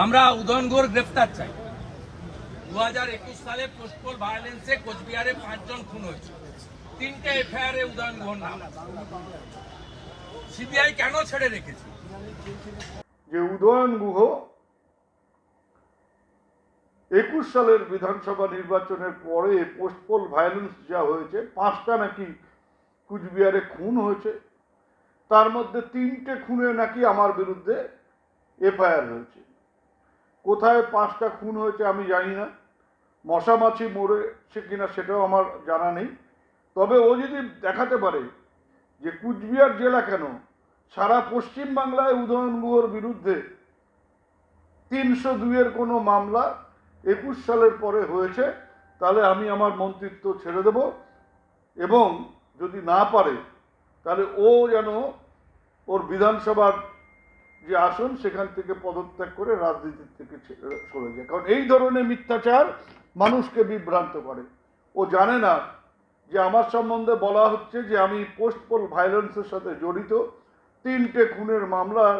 আমরা উদয়নগড় গ্রেফতার চাই। দু হাজার একুশ সালে পোস্টপোল ভায়োলেন্সে কোচবিহারে পাঁচজন খুন হয়েছে। তিনটে এফআইআর এ উদয়নগড় নাম। সিবিআই কেন ছেড়ে রেখেছে? যে উদয়ন গুহ একুশ সালের বিধানসভা নির্বাচনের পরে পোস্টপোল ভায়োলেন্স যা হয়েছে, পাঁচটা নাকি কুচবিহারে খুন হয়েছে। তার মধ্যে তিনটে খুনে নাকি আমার বিরুদ্ধে এফআইআর হয়েছে। কোথায় পাঁচটা খুন হয়েছে আমি জানি না। মশামাছি মরেছে কিনা সেটাও আমার জানা নেই। তবে ও যদি দেখাতে পারে যে কুচবিহার জেলা কেন সারা পশ্চিম বাংলায় উদয়ন গুহর বিরুদ্ধে তিনশো দুইয়ের কোনো মামলা একুশ সালের পরে হয়েছে, তাহলে আমি আমার মন্ত্রিত্ব ছেড়ে দেব। এবং যদি না পারে, তাহলে ও যেন ওর বিধানসভার যে আসন, সেখান থেকে পদত্যাগ করে রাজনীতির থেকে সরে যায়। কারণ এই ধরনের মিথ্যাচার মানুষকে বিভ্রান্ত করে। ও জানে না যে আমার সম্বন্ধে বলা হচ্ছে যে আমি পোস্টপোল ভায়োলেন্সের সাথে জড়িত। তিনটে খুনের মামলার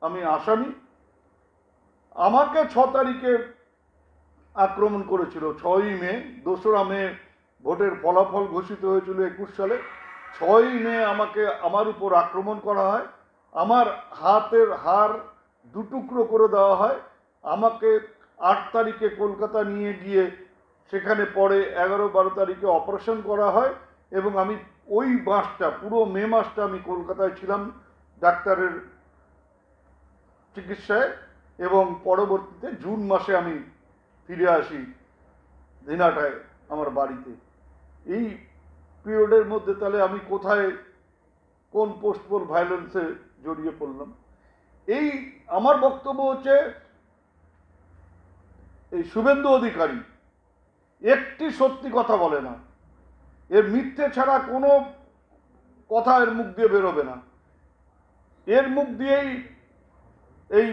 আমি আসামি। আমাকে ছ তারিখে আক্রমণ করেছিল, ছয়ই মে, দোসরা মে ভোটের ফলাফল ঘোষিত হয়েছিল একুশ সালে। ছয়ই মে আমাকে, আমার উপর আক্রমণ করা হয়। আমার হাতের হাড় দুটুকরো করে দেওয়া হয়। আমাকে আট তারিখে কলকাতা নিয়ে গিয়ে সেখানে পরে এগারো বারো তারিখে অপারেশন করা হয় এবং আমি ওই মাসটা, পুরো মে মাসটা আমি কলকাতায় ছিলাম ডাক্তারের চিকিৎসায় এবং পরবর্তীতে জুন মাসে আমি ফিরে আসি দিনাটায় আমার বাড়িতে। এই পিরিয়ডের মধ্যে তাহলে আমি কোথায় কোন পোস্টপোল ভায়োলেন্সে জড়িয়ে পড়লাম। এই আমার বক্তব্য হচ্ছে, এই শুভেন্দু অধিকারী একটি সত্যি কথা বলে না। এর মিথ্যে ছাড়া কোনো কথা এর মুখ দিয়ে বেরোবে না। এর মুখ দিয়েই এই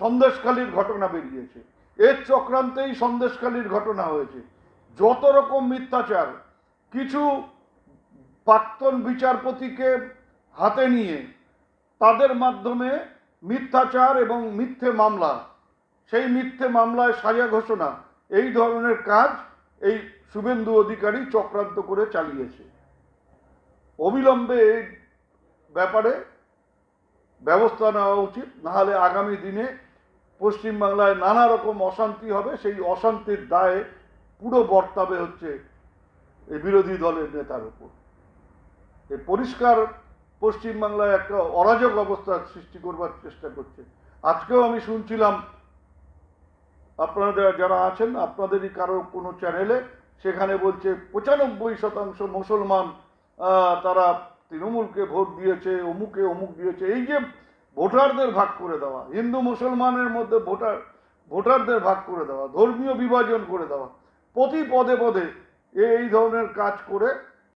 সন্দেশকালীর ঘটনা বেরিয়েছে। এর চক্রান্তেই সন্দেশকালীর ঘটনা হয়েছে। যত রকম মিথ্যাচার, কিছু প্রাক্তন বিচারপতিকে হাতে নিয়ে তাদের মাধ্যমে মিথ্যাচার এবং মিথ্যে মামলা, সেই মিথ্যে মামলায় সাজা ঘোষণা, এই ধরনের কাজ এই শুভেন্দু অধিকারী চক্রান্ত করে চালিয়েছে। অবিলম্বে এই ব্যাপারে ব্যবস্থা নেওয়া উচিত, নাহলে আগামী দিনে পশ্চিমবাংলায় নানা রকম অশান্তি হবে, সেই অশান্তির দায়ে পুরো বর্তাবে হচ্ছে এই বিরোধী দলের নেতার উপর। পরিষ্কার পশ্চিমবাংলায় একটা অরাজক অবস্থা সৃষ্টি করবার চেষ্টা করছে। আজকেও আমি শুনছিলাম, আপনারা যারা আছেন, আপনাদেরই কারও কোনো চ্যানেলে, সেখানে বলছে পঁচানব্বই শতাংশ মুসলমান তারা তৃণমূলকে ভোট দিয়েছে, অমুকে অমুক দিয়েছে। এই যে ভোটারদের ভাগ করে দেওয়া, হিন্দু মুসলমানের মধ্যে ভোটার, ভোটারদের ভাগ করে দেওয়া, ধর্মীয় বিভাজন করে দেওয়া, প্রতি পদে পদে এই ধরনের কাজ করে